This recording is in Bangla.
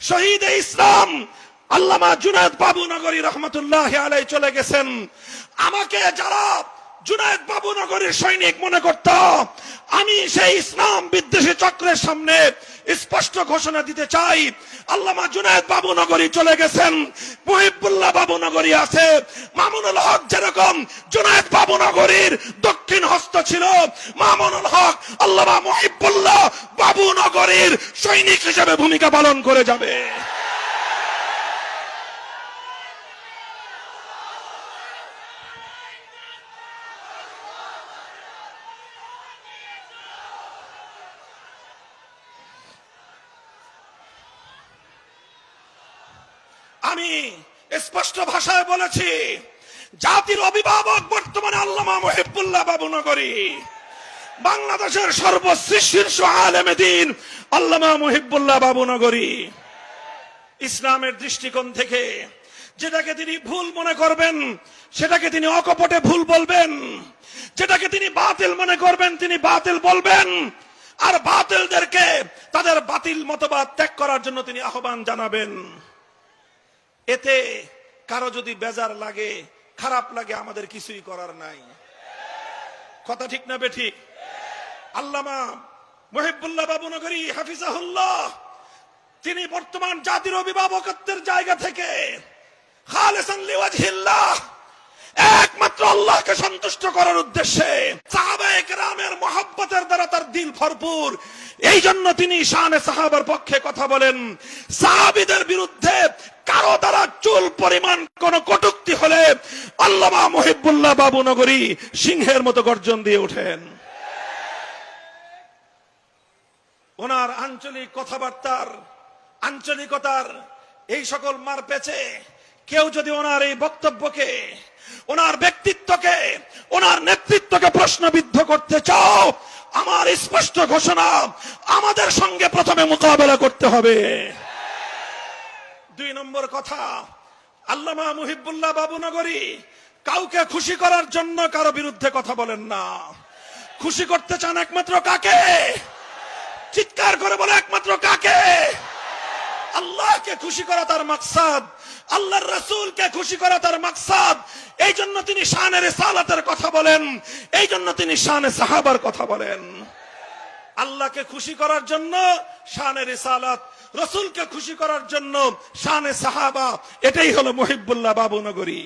শহীদ ইসলাম। আল্লামা জুনায়দ বাবু নগরী রহমতুল্লাহ আলাই চলে গেছেন। আমাকে যারা জুনায়দ বাবু নগরীর সৈনিক মনে করত সেই ইসলাম বিদ্বেষী চক্রের সামনে স্পষ্ট ঘোষণা দিতে চাই। আল্লামা জুনায়দ বাবু নগরী চলে গেছেন। মুহিবুল্লাহ বাবু নগরী আছে। মামুনুল হক যেরকম জুনায়দ বাবু নগরীর দক্ষিণ হস্ত ছিল, মামুনুল হক আল্লামা মুহিবুল্লাহ বাবু নগরীর সৈনিক হিসেবে ভূমিকা পালন করে যাবে। আমি স্পষ্ট ভাষায় বলেছি, জাতির অভিভাবক বর্তমানে আল্লামা মহিবুল্লাহ বাবু নগরী। বাংলাদেশের সর্বশীর্ষ আলেমে দিন আল্লামা মহিবুল্লাহ বাবু নগরী। ইসলামের দৃষ্টিকোণ থেকে যেটাকে তিনি ভুল মনে করবেন, সেটাকে তিনি অকপটে ভুল বলবেন, যেটাকে তিনি বাতিল মনে করবেন, তিনি বাতিল বলবেন, আর বাতিলদেরকে তাদের বাতিল মতবাদ ত্যাগ করার জন্য তিনি আহ্বান জানাবেন। এতে কারও যদি বেজার লাগে, খারাপ লাগে, আমাদের কিছুই করার নাই। কথা ঠিক না বেঠিক আল্লামা মহিবুল্লাহ বাবু নগরী, হাফিজাহুল্লাহ, তিনি বর্তমান জাতির অভিভাবকত্বের জায়গা থেকে একমাত্র আল্লাহকে সন্তুষ্ট করার উদ্দেশ্যে সাহাবায়ে কেরামের মহব্বতের দ্বারা তার দিল ভরপুর। এই জন্য তিনি শানে সাহাবার পক্ষে কথা বলেন। সাহাবিদের বিরুদ্ধে পরিমাণ কোন কটুক্তি হলে আল্লামা মহিবুল্লাহ বাবু নগরী সিংহের মতো গর্জন দিয়ে ওঠেন। ওনার আঞ্চলিক কথাবার্তার, আঞ্চলিকতার এই সকল মার পেছে কেউ যদি ওনার এই বক্তব্যকে, ওনার ব্যক্তিত্বকে, ওনার নেতৃত্বকে প্রশ্নবিদ্ধ করতে চাও, আমার স্পষ্ট ঘোষণা আমাদের সঙ্গে প্রথমে মোকাবেলা করতে হবে। দুই নম্বর কথা আল্লামা মুহিবুল্লাহ বাবুনগরী, কাউকে খুশি করার জন্য কারও বিরুদ্ধে কথা বলেন না। খুশি করতে চান একমাত্র কাকে? চিৎকার করে বলে একমাত্র কাকে? আল্লাহকে খুশি করা তার মাকসাদ, আল্লাহর রসুলকে খুশি করা তার মাকসাদ। এই জন্য তিনি শানের সালাতের কথা বলেন, এই জন্য তিনি শানে সাহাবার কথা বলেন। আল্লাহকে খুশি করার জন্য শানে রিসালাত, রসুলকে খুশি করার জন্য শানে সাহাবা, এটাই হলো মহিবুল্লাহ বাবু নগরী।